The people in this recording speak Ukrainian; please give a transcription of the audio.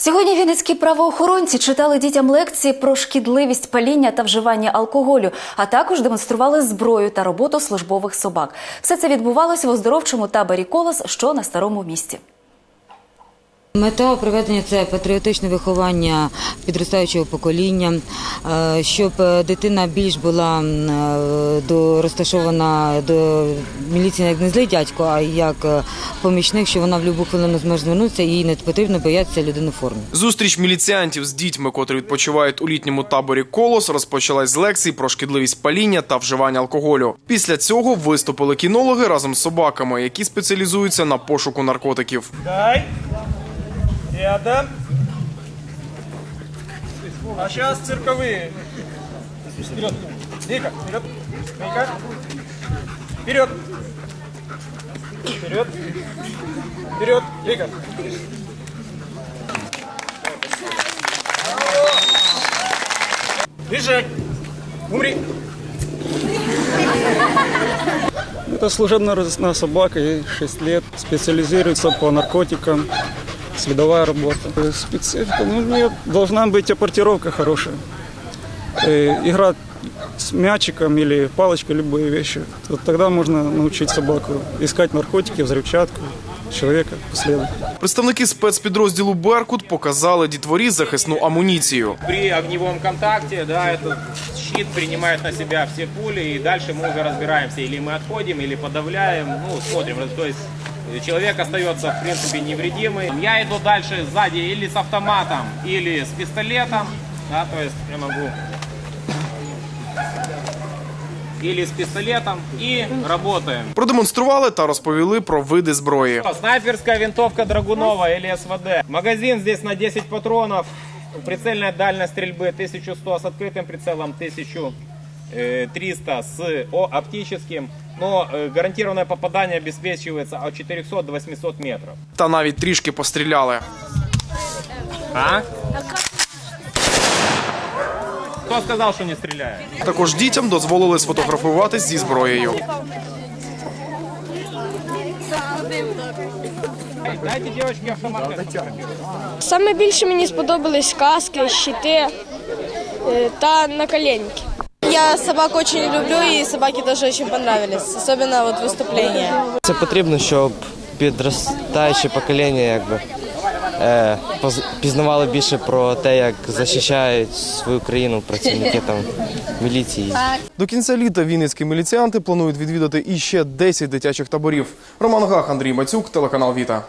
Сьогодні вінницькі правоохоронці читали дітям лекції про шкідливість паління та вживання алкоголю, а також демонстрували зброю та роботу службових собак. Все це відбувалося в оздоровчому таборі Колос, що на старому місті. Мета проведення це патріотичне виховання підростаючого покоління, е, щоб е, дитина більш була е, до розташована до міліції як не злий дядько, а як помічник, що вона в будь-яку хвилину зможе звернутися, і не потрібно боятися людини в формі. Зустріч міліціантів з дітьми, котрі відпочивають у літньому таборі Колос, розпочалась з лекцій про шкідливість паління та вживання алкоголю. Після цього виступили кінологи разом з собаками, які спеціалізуються на пошуку наркотиків. Дай. Рядом. А сейчас цирковые. Вперед. Вика, вперед. Вика. Вперед. Вперед. Вперед. Вика. Бежать. Умри. Это служебная разыскная собака, ей 6 лет, специализируется по наркотикам, следовая работа. Э, Специфика, ну, нет, должна быть апортировка хорошая. Э, Игра с мячиком или палочкой, любые вещи. Вот тогда можно научить собаку искать наркотики, взрывчатку, человека последовать. Представники спецпідрозділу Беркут показали дітворі захисну амуніцію. При огневом контакте, да, этот щит принимает на себя все пули, и дальше мы уже разбираемся, или мы отходим, или подавляем, ну, смотрим, то есть э, человек остается, в принципе, невредимый. Я иду дальше сзади или с автоматом, или с пистолетом, да, то есть я могу или с пистолетом и работаем. Продемонстрували та розповіли про види зброї. Снайперская винтовка Драгунова или СВД. Магазин здесь на 10 патронов. Прицельная дальность стрельбы 1100 с открытым прицелом, 1300 с о, оптическим. Но э, гарантированное попадание обеспечивается от 400 до 800 метров. Та навіть трішки постріляли. А? Кто сказал, что не стреляет? Також дітям дозволили сфотографуватись зі зброєю. Дайте девочке автомат. Саме більше мені сподобались каски, щити е, та наколенники. Я собак очень люблю, и собаки тоже очень понравились, особенно вот выступления. Це потрібно, щоб підростаюче покоління якби, е, поз- пізнавало більше про те, як захищають свою країну працівники там міліції. До кінця літа вінницькі міліціанти планують відвідати іще 10 дитячих таборів. Роман Гах, Андрій Мацюк, телеканал Віта.